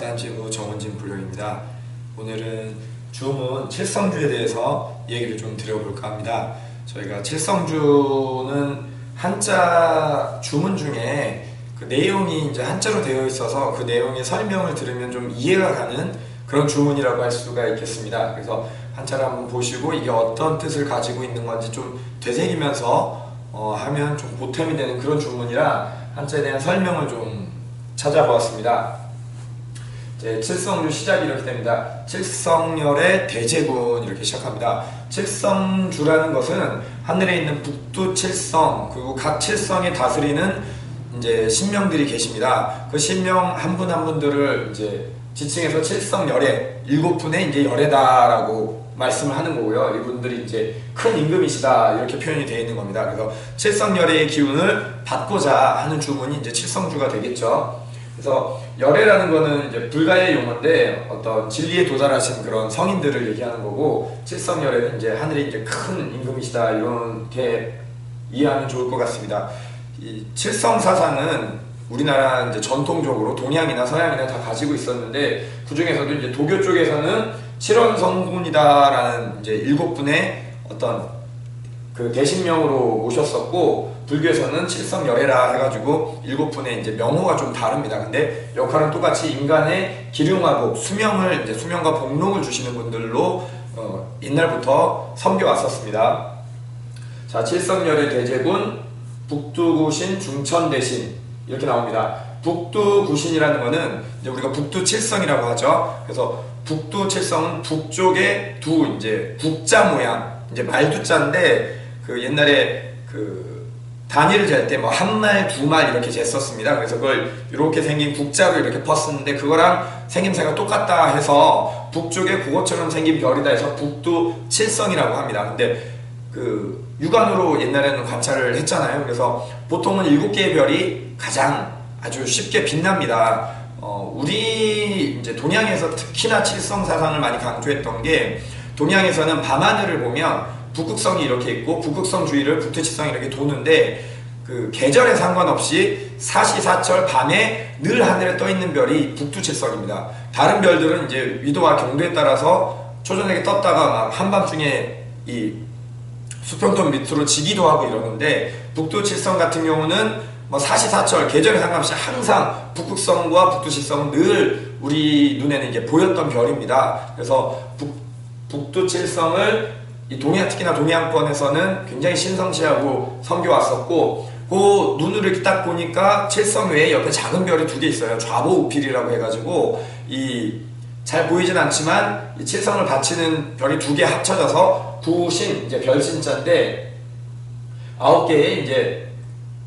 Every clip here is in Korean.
산지구 정원진 부령입니다. 오늘은 주문 칠성주에 대해서 얘기를 좀 드려볼까 합니다. 저희가 칠성주는 한자 주문 중에 그 내용이 이제 한자로 되어 있어서 그 내용의 설명을 들으면 좀 이해가 가는 그런 주문이라고 할 수가 있겠습니다. 그래서 한자를 한번 보시고 이게 어떤 뜻을 가지고 있는 건지 좀 되새기면서 어, 하면 좀 보탬이 되는 그런 주문이라 한자에 대한 설명을 좀 찾아보았습니다. 이제 칠성주 시작이 이렇게 됩니다. 칠성열의 대제군 이렇게 시작합니다. 칠성주라는 것은 하늘에 있는 북두 칠성 그리고 각 칠성에 다스리는 이제 신명들이 계십니다. 그 신명 한 분 한 분들을 이제 지칭해서 칠성열애 일곱 분의 이제 열애다라고 말씀을 하는 거고요. 이분들이 이제 큰 임금이시다 이렇게 표현이 되어 있는 겁니다. 그래서 칠성열애의 기운을 받고자 하는 주문이 이제 칠성주가 되겠죠. 그래서 열애라는 거는 이제 불가의 용어인데 어떤 진리에 도달하신 그런 성인들을 얘기하는 거고 칠성 열애는 이제 하늘에 이제 큰 임금이시다 이렇게 이해하면 좋을 것 같습니다. 이 칠성 사상은 우리나라 이제 전통적으로 동양이나 서양이나 다 가지고 있었는데 그 중에서도 이제 도교 쪽에서는 칠원성군이다라는 이제 일곱 분의 어떤 그 대신명으로 모셨었고 불교에서는 칠성열애라 해가지고 일곱 분의 이제 명호가 좀 다릅니다. 근데 역할은 똑같이 인간의 기륭하고 수명을 이제 수명과 복록을 주시는 분들로 어, 옛날부터 섬겨 왔었습니다. 자 칠성열애 대제군 북두구신 중천대신 이렇게 나옵니다. 북두구신이라는 거는 이제 우리가 북두칠성이라고 하죠. 그래서 북두칠성은 북쪽의 두 이제 북자 모양 이제 말두자인데 그 옛날에 그 단위를 잴 때 뭐 한 말, 두 말 이렇게 쟀었습니다. 그래서 그걸 이렇게 생긴 국자로 이렇게 펐었는데 그거랑 생김새가 똑같다 해서 북쪽에 국어처럼 생긴 별이다 해서 북두 칠성이라고 합니다. 근데 그 육안으로 옛날에는 관찰을 했잖아요. 그래서 보통은 일곱 개의 별이 가장 아주 쉽게 빛납니다. 어, 우리 이제 동양에서 특히나 칠성 사상을 많이 강조했던 게 동양에서는 밤하늘을 보면 북극성이 이렇게 있고 북극성 주위를 북두칠성이 이렇게 도는데 그 계절에 상관없이 사시사철 밤에 늘 하늘에 떠 있는 별이 북두칠성입니다. 다른 별들은 이제 위도와 경도에 따라서 초저녁에 떴다가 막 한밤중에 이 수평선 밑으로 지기도 하고 이러는데 북두칠성 같은 경우는 뭐 사시사철 계절에 상관없이 항상 북극성과 북두칠성은 늘 우리 눈에는 이제 보였던 별입니다. 그래서 북, 북두칠성을 이 동양 특히나 동양권에서는 굉장히 신성시하고 섬겨 왔었고 그 눈으로 이렇게 딱 보니까 칠성 외에 옆에 작은 별이 두 개 있어요. 좌보 우필이라고 해가지고 이 잘 보이진 않지만 이 칠성을 바치는 별이 두 개 합쳐져서 구신 이제 별신자인데 아홉 개의 이제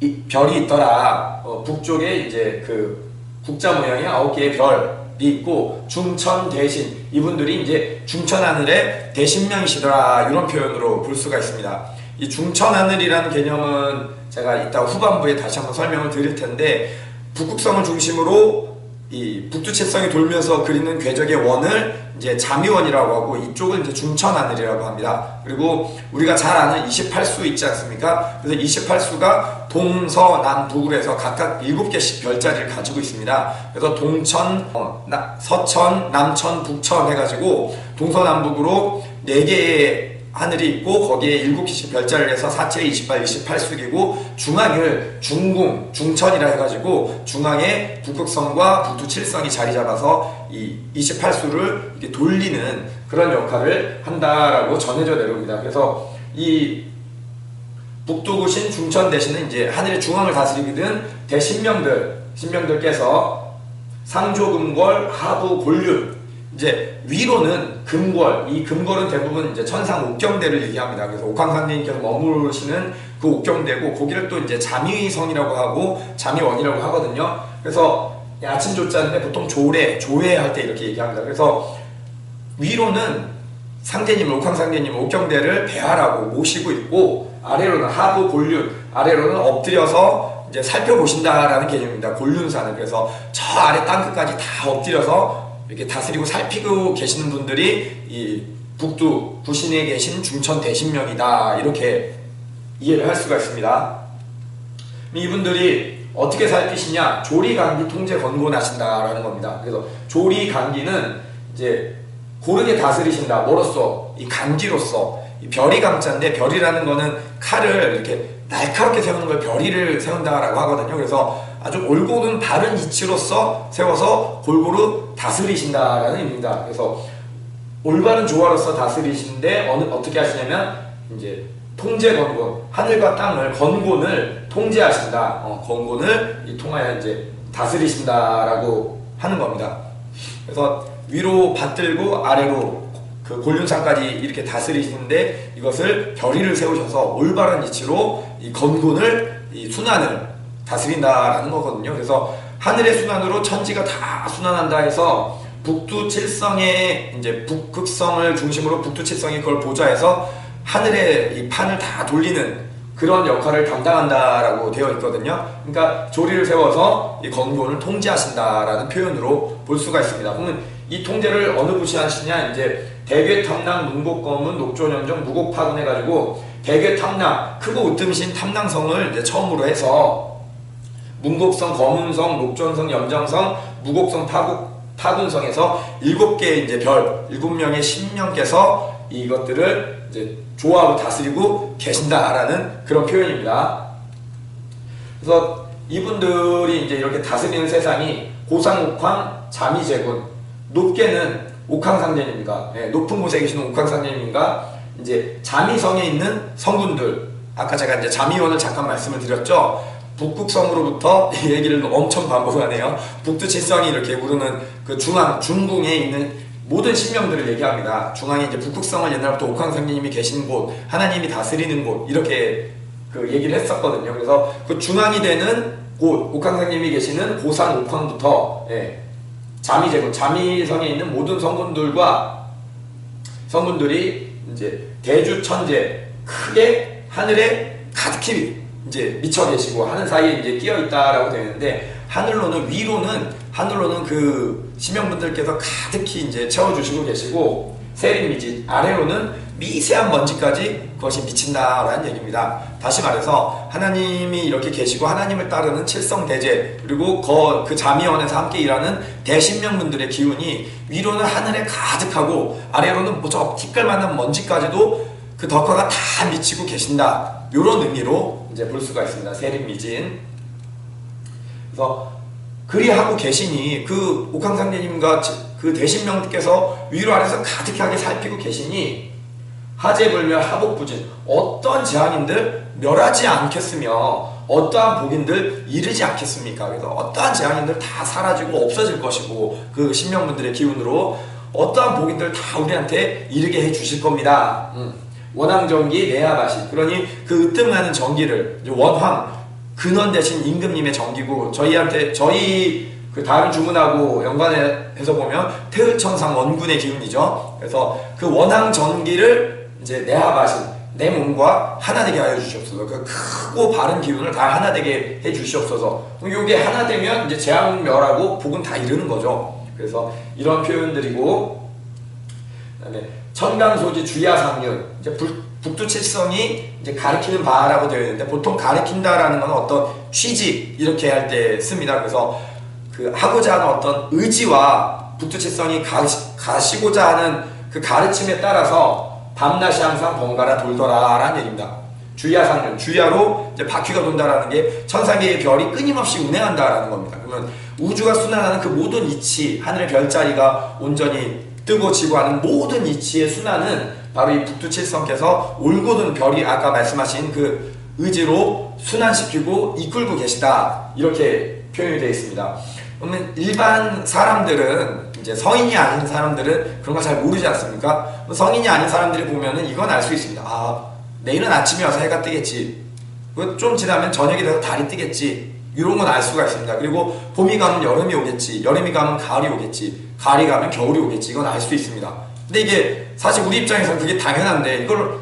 이 별이 있더라. 어, 북쪽에 이제 그 국자 모양의 아홉 개의 별이 있고 중천 대신 이분들이 이제 중천 하늘의 대신명이시더라 이런 표현으로 볼 수가 있습니다. 이 중천 하늘이라는 개념은 제가 이따 후반부에 다시 한번 설명을 드릴 텐데 북극성을 중심으로 이 북두 칠성이 돌면서 그리는 궤적의 원을 이제 자미원이라고 하고 이쪽을 이제 중천 하늘이라고 합니다. 그리고 우리가 잘 아는 28수 있지 않습니까? 그래서 28수가 동서남북으로 해서 각각 7개씩 별자리를 가지고 있습니다. 그래서 동천, 어, 나, 서천, 남천, 북천 해가지고 동서남북으로 4개의 하늘이 있고 거기에 7개씩 별자리를 해서 4, 7, 28, 28숙이고 중앙을 중궁, 중천이라 해가지고 중앙에 북극성과 북두칠성이 자리 잡아서 이 28수를 이렇게 돌리는 그런 역할을 한다라고 전해져 내려옵니다. 그래서 이 북두구신 중천 대신은 이제 하늘의 중앙을 다스리거든 대신명들, 신명들께서 상조금골, 하부 골륜 이제 위로는 금궐, 이 금궐은 대부분 이제 천상 옥경대를 얘기합니다. 그래서 옥황상제님께서 머무르시는 그 옥경대고 거기를 또 이제 잠위성이라고 하고 잠위원이라고 하거든요. 그래서 아침 조자인데 보통 조례, 조회할 때 이렇게 얘기합니다. 그래서 위로는 상제님, 옥황상제님 옥경대를 배하라고 모시고 있고 아래로는 하부 골륜, 아래로는 엎드려서 이제 살펴보신다라는 개념입니다. 골륜산을 그래서 저 아래 땅끝까지 다 엎드려서 이렇게 다스리고 살피고 계시는 분들이 이 북두 부신에 계신 중천 대신명이다 이렇게 이해를 할 수가 있습니다. 이분들이 어떻게 살피시냐 조리강기 통제 권고나신다라는 겁니다. 그래서 조리 간기는 이제 고르게 다스리신다. 뭐로써? 이 간기로서. 이 별이 감자인데 별이라는 거는 칼을 이렇게 날카롭게 세우는 걸 별이를 세운다라고 하거든요. 그래서 아주 올곧은 바른 이치로서 세워서 골고루 다스리신다라는 의미입니다. 그래서 올바른 조화로서 다스리시는데 어느, 어떻게 하시냐면 이제 통제 건곤 하늘과 땅을 건곤을 통제하신다. 어, 건곤을 통하여 이제 다스리신다라고 하는 겁니다. 그래서 위로 받들고 아래로 그 골륜상까지 이렇게 다스리시는데 이것을 결의를 세우셔서 올바른 이치로 이 건곤을 이 순환을 다스린다라는 거거든요. 그래서 하늘의 순환으로 천지가 다 순환한다 해서 북두칠성의 이제 북극성을 중심으로 북두칠성이 그걸 보좌해서 하늘의 이 판을 다 돌리는 그런 역할을 담당한다라고 되어 있거든요. 그러니까 조리를 세워서 이 건곤을 통제하신다라는 표현으로 볼 수가 있습니다. 그러면 이 통제를 어느 부시 하시냐 이제 대괴 탐낭 문곡검은 녹조년정 무곡파군 해가지고 대괴 탐낭 크고 으뜸신 탐낭성을 이제 처음으로 해서 문곡성, 검은성, 녹전성, 염정성, 무곡성, 타국 타군성에서 일곱 개의 이제 별, 일곱 명의 신명께서 이것들을 이제 조하고 다스리고 계신다라는 그런 표현입니다. 그래서 이분들이 이제 이렇게 다스리는 세상이 고상 옥황 자미제군 높게는 옥황상제님과 네, 높은 곳에 계시는 옥황상제님과 이제 자미성에 있는 성군들 아까 제가 이제 자미원을 잠깐 말씀을 드렸죠. 북극성으로부터 이 얘기를 엄청 반복하네요. 북두칠성이 이렇게 부르는 그 중앙 중궁에 있는 모든 신명들을 얘기합니다. 중앙에 이제 북극성을 옛날부터 옥황상제님이 계신 곳, 하나님이 다스리는 곳 이렇게 그 얘기를 했었거든요. 그래서 그 중앙이 되는 곳, 옥황상님이 계시는 고산 옥황부터 예, 자미제군, 자미성에 있는 모든 성군들과 성군들이 이제 대주 천재 크게 하늘에 가득히 이제 미쳐 계시고 하늘 사이에 이제 끼어 있다라고 되어 있는데 하늘로는 위로는 하늘로는 그 시명분들께서 가득히 이제 채워주시고 계시고 세림미지 아래로는 미세한 먼지까지 그것이 미친다라는 얘기입니다. 다시 말해서 하나님이 이렇게 계시고 하나님을 따르는 칠성대제 그리고 그 자미원에서 함께 일하는 대신명분들의 기운이 위로는 하늘에 가득하고 아래로는 뭐저 티끌만한 먼지까지도 그 덕화가 다 미치고 계신다. 이런 의미로 이제 볼 수가 있습니다. 세림미진. 그래서 그리 하고 계시니 그 옥황상제님과 그 대신명께서 위로 아래서 가득하게 살피고 계시니 하재불멸 하복부진 어떤 재앙인들 멸하지 않겠으며 어떠한 복인들 이르지 않겠습니까? 그래서 어떠한 재앙인들 다 사라지고 없어질 것이고 그 신명분들의 기운으로 어떠한 복인들 다 우리한테 이르게 해 주실 겁니다. 음. 원황전기 내하바시 그러니 그 으뜸나는 전기를 원황 근원 대신 임금님의 전기고 저희한테 저희 그 다른 주문하고 연관해서 보면 태의천상 원군의 기운이죠. 그래서 그 원항 전기를 이제 내하바신 내 몸과 하나 되게 하여 주시옵소서. 그 크고 바른 기운을 다 하나 되게 해 주시옵소서. 이게 하나 되면 이제 재앙멸하고 복은 다 이르는 거죠. 그래서 이런 표현들이고 그다음에 천강소지 주야 상륜 이제 불, 북두칠성이 이제 가리키는 바라고 되어 있는데 보통 가리킨다라는 건 어떤 취지 이렇게 할 때 씁니다. 그래서 그 하고자 하는 어떤 의지와 북두칠성이 가시, 고자 하는 그 가르침에 따라서 밤낮이 항상 번갈아 돌더라라는 얘기입니다. 주야상륜, 주야로 이제 바퀴가 돈다라는 게 천상계의 별이 끊임없이 운행한다라는 겁니다. 그러면 우주가 순환하는 그 모든 이치, 하늘의 별자리가 온전히 뜨고 지고 하는 모든 이치의 순환은 바로 이 북두칠성께서 올곧은 별이 아까 말씀하신 그 의지로 순환시키고 이끌고 계시다 이렇게 표현이 되어 있습니다. 그러면 일반 사람들은 이제 성인이 아닌 사람들은 그런 거 잘 모르지 않습니까? 성인이 아닌 사람들이 보면은 이건 알 수 있습니다. 아 내일은 아침에 와서 해가 뜨겠지. 좀 지나면 저녁이 돼서 달이 뜨겠지. 이런 건 알 수가 있습니다. 그리고 봄이 가면 여름이 오겠지. 여름이 가면 가을이 오겠지. 가을이 가면 겨울이 오겠지. 이건 알 수 있습니다. 근데 이게 사실 우리 입장에서는 그게 당연한데 이걸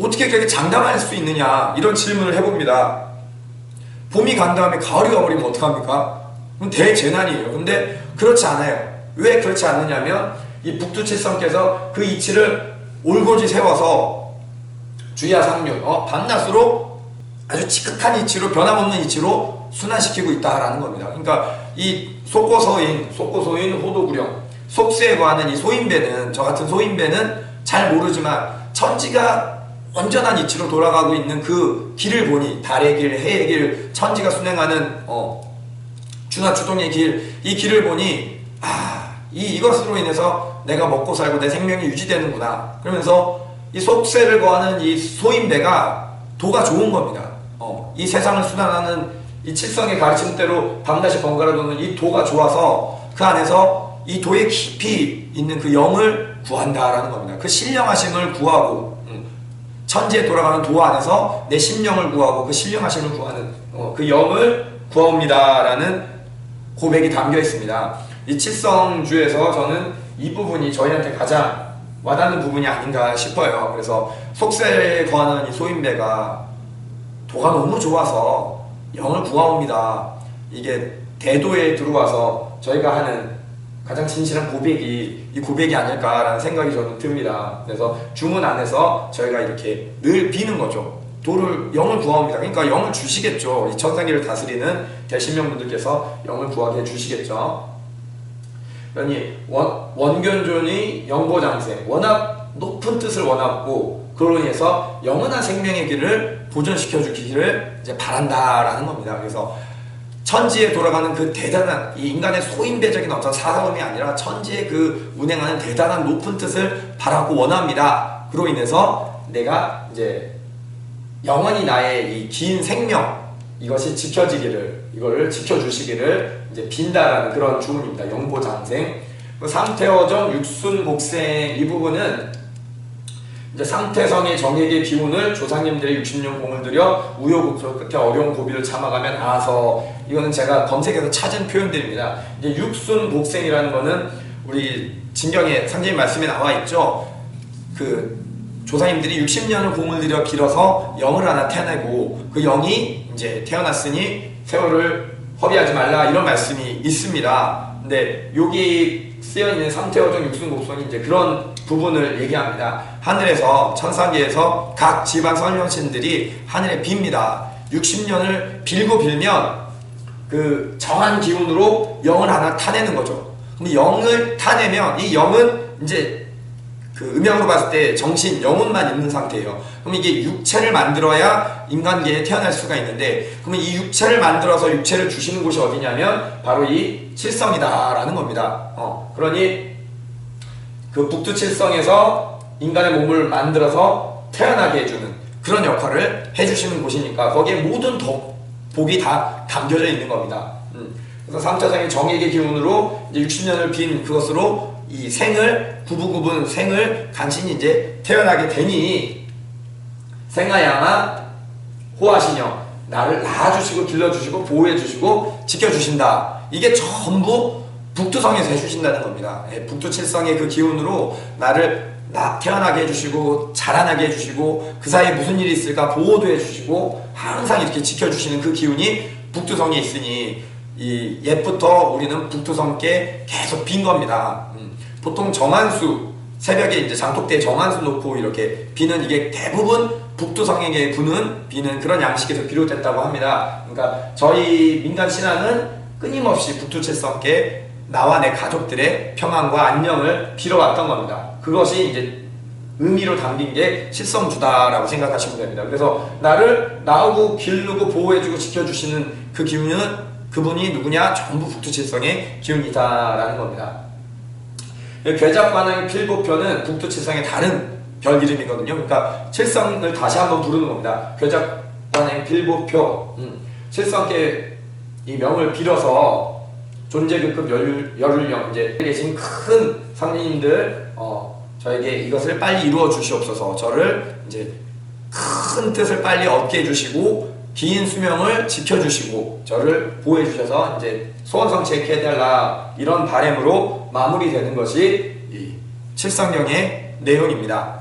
어떻게 그렇게 장담할 수 있느냐 이런 질문을 해봅니다. 봄이 간 다음에 가을이 가버리면 어떡합니까? 그럼 대재난이에요. 근데 그렇지 않아요. 왜 그렇지 않느냐면 이 북두칠성께서 그 이치를 올곧이 세워서 주야 상륜, 어, 밤낮으로 아주 지극한 이치로 변함없는 이치로 순환시키고 있다라는 겁니다. 그러니까 이 속고소인, 속고소인 호도구령, 속세에 관한 이 소인배는 저 같은 소인배는 잘 모르지만 천지가 온전한 이치로 돌아가고 있는 그 길을 보니 달의 길, 해의 길, 천지가 순행하는 어, 주나 주동의 길, 이 길을 보니 아, 이 이것으로 인해서 내가 먹고 살고 내 생명이 유지되는구나. 그러면서 이 속세를 거하는 이 소인배가 도가 좋은 겁니다. 어, 이 세상을 순환하는 이 칠성의 가르침대로 밤낮이 번갈아 도는 이 도가 좋아서 그 안에서 이 도에 깊이 있는 그 영을 구한다라는 겁니다. 그 신령하심을 구하고 음, 천지에 돌아가는 도 안에서 내 심령을 구하고 그 신령하심을 구하는 어, 그 영을 구하옵니다라는 고백이 담겨 있습니다. 이 칠성주에서 저는 이 부분이 저희한테 가장 와닿는 부분이 아닌가 싶어요. 그래서 속세에 거하는 이 소인배가 도가 너무 좋아서 영을 구하옵니다. 이게 대도에 들어와서 저희가 하는 가장 진실한 고백이 이 고백이 아닐까라는 생각이 저는 듭니다. 그래서 주문 안에서 저희가 이렇게 늘 비는 거죠. 도를 영을 구하옵니다. 그러니까 영을 주시겠죠. 이 천상계를 다스리는 대신명 분들께서 영을 구하게 해주시겠죠. 그러니 원, 원견존이 영보장생 워낙 높은 뜻을 원하고 그로 인해서 영원한 생명의 길을 보존시켜 주기를 이제 바란다라는 겁니다. 그래서 천지에 돌아가는 그 대단한 이 인간의 소인배적인 어떤 사사움이 아니라 천지에 그 운행하는 대단한 높은 뜻을 바라고 원합니다. 그로 인해서 내가 이제 영원히 나의 이 긴 생명 이것이 지켜지기를 이거를 지켜주시기를 이제 빈다라는 그런 주문입니다. 영보장생 그 상태어정 육순복생 이 부분은 이제 상태성의 정액의 기운을 조상님들의 60년 공을 들여 우여곡절 끝에 어려운 고비를 참아가면 아서 이거는 제가 검색해서 찾은 표현들입니다. 이제 육순 복생이라는 거는 우리 진경의 상제님 말씀에 나와 있죠. 그 조상님들이 60년을 공을 들여 길어서 영을 하나 태어내고 그 영이 이제 태어났으니 세월을 허비하지 말라 이런 말씀이 있습니다. 근데 여기 쓰여 있는 상태어정 육순곡성이 이제 그런 부분을 얘기합니다. 하늘에서 천상계에서 각 지방 선령신들이 하늘에 빕니다. 60년을 빌고 빌면 그 정한 기운으로 영을 하나 타내는 거죠. 그럼 영을 타내면 이 영은 이제 그 음양으로 봤을 때 정신, 영혼만 있는 상태예요. 그럼 이게 육체를 만들어야 인간계에 태어날 수가 있는데, 그러면 이 육체를 만들어서 육체를 주시는 곳이 어디냐면 바로 이 칠성이다라는 겁니다. 어, 그러니 그 북두칠성에서 인간의 몸을 만들어서 태어나게 해주는 그런 역할을 해주시는 곳이니까 거기에 모든 덕, 복이 다 담겨져 있는 겁니다. 음. 그래서 삼차장의 정액의 기운으로 이제 60년을 빈 그것으로 이 생을 구부구분 생을 간신히 이제 태어나게 되니 생하야마 호하시녀 나를 낳아주시고 길러주시고 보호해주시고 지켜주신다. 이게 전부 북두성에서 해주신다는 겁니다. 예, 북두칠성의 그 기운으로 나를 나, 태어나게 해주시고 자라나게 해주시고 그 사이에 무슨 일이 있을까 보호도 해주시고 항상 이렇게 지켜주시는 그 기운이 북두성에 있으니 이 옛부터 우리는 북두성께 계속 빈 겁니다. 음, 보통 정한수 새벽에 이제 장독대 정한수 놓고 이렇게 비는 이게 대부분 북두성에게 부는 비는 그런 양식에서 비롯됐다고 합니다. 그러니까 저희 민간 신앙은 끊임없이 북두칠성께 나와 내 가족들의 평안과 안녕을 빌어왔던 겁니다. 그것이 이제 의미로 담긴 게 실성주다라고 생각하시면 됩니다. 그래서 나를 나오고 기르고 보호해주고 지켜주시는 그 기운은 그분이 누구냐? 전부 북두칠성의 기운이다라는 겁니다. 괴작관의 필보표는 북두칠성의 다른 별 이름이거든요. 그러니까 칠성을 다시 한번 부르는 겁니다. 괴작관의 필보표. 음. 칠성께 이 명을 빌어서 존재급급 열, 열hul령 이제 계신 큰 상님들 어, 저에게 이것을 빨리 이루어 주시옵소서. 저를 이제 큰 뜻을 빨리 얻게 해주시고 긴 수명을 지켜주시고 저를 보호해 주셔서 이제 소원 성취케 해달라 이런 바램으로 마무리되는 것이 이 칠성령의 내용입니다.